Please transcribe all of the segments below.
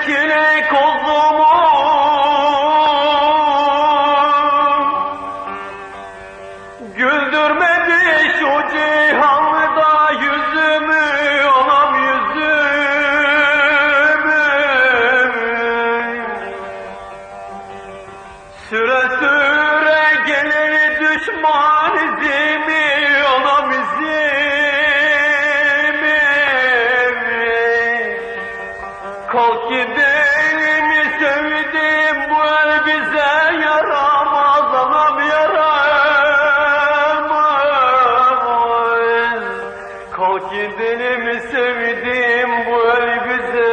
Bekle kuzumu Güldürmedi şu cihan. Kalk gidelim sevdim bu el bize yaramaz Anam yaramaz. Kalk gidelim sevdim bu el bize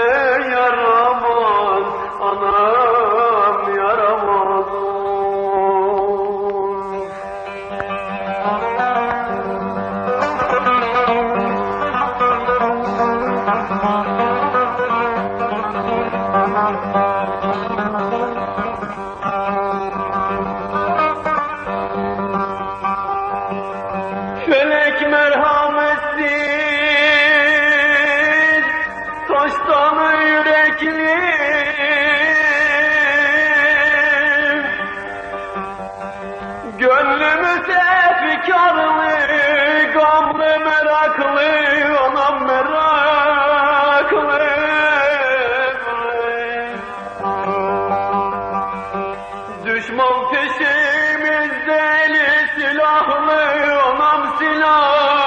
yaramaz Anam yaramaz. Felek Gönlümüz efkarlı Gamlı meraklı Anam meraklı Düşman peşimizde eli silahlı, anam silahlı.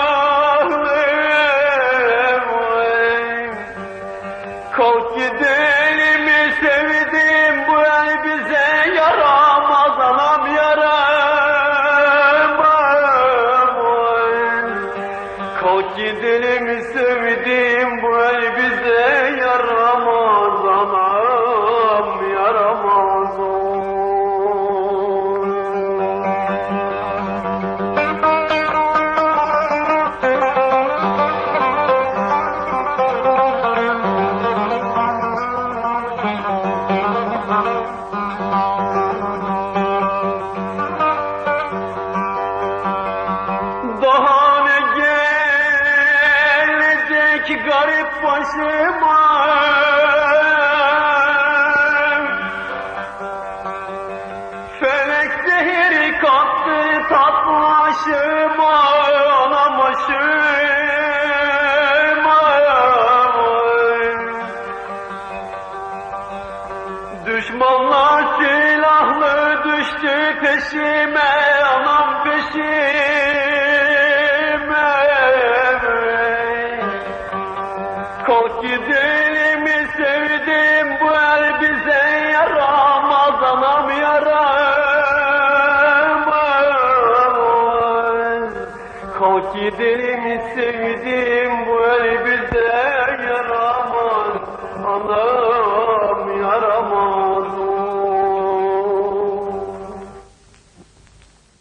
Kalk gidelim sevdim bu el bize yaramaz anam başıma. Felek zehri kattı tatlaşıma Anam başıma Düşmanlar silahlı düştü peşime Anam peşime gidelim sevdim bu el bize yaramaz Anam yaramaz Kalk gidelim sevdim bu el bize yaramaz Anam